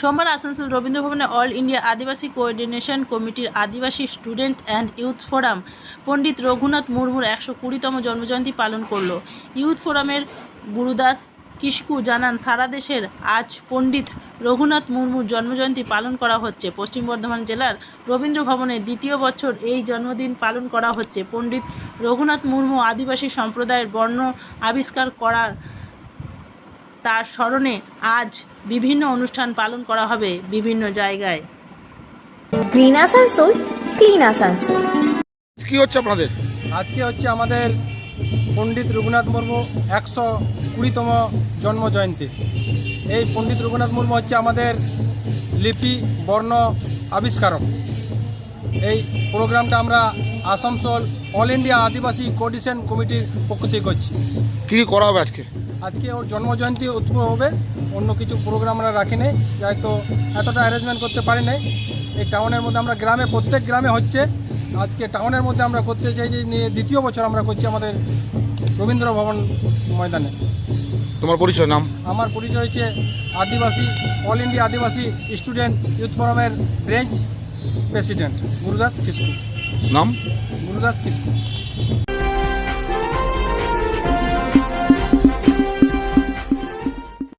সোমবার আসানসোল রবীন্দ্রভবনে all India Adivasi coordination কমিটির Adivasi student and youth forum Pandit Raghunath মুর্মুর একশো কুড়িতম জন্মজয়ন্তী পালন করল। ইউথ ফোরামের গুরুদাস কিসকু জানান, সারা দেশের আজ পণ্ডিত রঘুনাথ মুর্মুর জন্মজয়ন্তী পালন করা হচ্ছে। পশ্চিম বর্ধমান জেলার রবীন্দ্রভবনে দ্বিতীয় বছর এই জন্মদিন পালন করা হচ্ছে। পণ্ডিত রঘুনাথ মুর্মু আদিবাসী সম্প্রদায়ের বর্ণ আবিষ্কার করার তার স্মরণে আজ বিভিন্ন অনুষ্ঠান পালন করা হবে বিভিন্ন জায়গায়। Green Asansol clean Asansol. কি হচ্ছে আপনাদের? আজকে হচ্ছে আমাদের পণ্ডিত রঘুনাথ মুর্মু একশো কুড়িতম জন্ম জয়ন্তী এই পণ্ডিত রঘুনাথ মুর্মু হচ্ছে আমাদের লিপি বর্ণ আবিষ্কারক। এই প্রোগ্রামটা আমরা Asansol all India Adivasi coordination কমিটির পক্ষ থেকে করছি। কি করা হবে আজকে? আজকে ওর জন্মজয়ন্তী উৎসব হবে অন্য কিছু প্রোগ্রাম আমরা রাখি নাই হয়তো এতটা অ্যারেঞ্জমেন্ট করতে পারি নাই। এই টাউনের মধ্যে আমরা গ্রামে প্রত্যেক গ্রামে হচ্ছে। আজকে টাউনের মধ্যে আমরা করতে চাই যে নিয়ে দ্বিতীয় বছর আমরা করছি আমাদের রবীন্দ্র ভবন ময়দানে। তোমার পরিচয় নাম? আমার পরিচয় হচ্ছে Adivasi all India Adivasi student youth ফোরামের ব্রেঞ্চ প্রেসিডেন্ট গুরুদাস কিসকু নাম গুরুদাস কিস্কু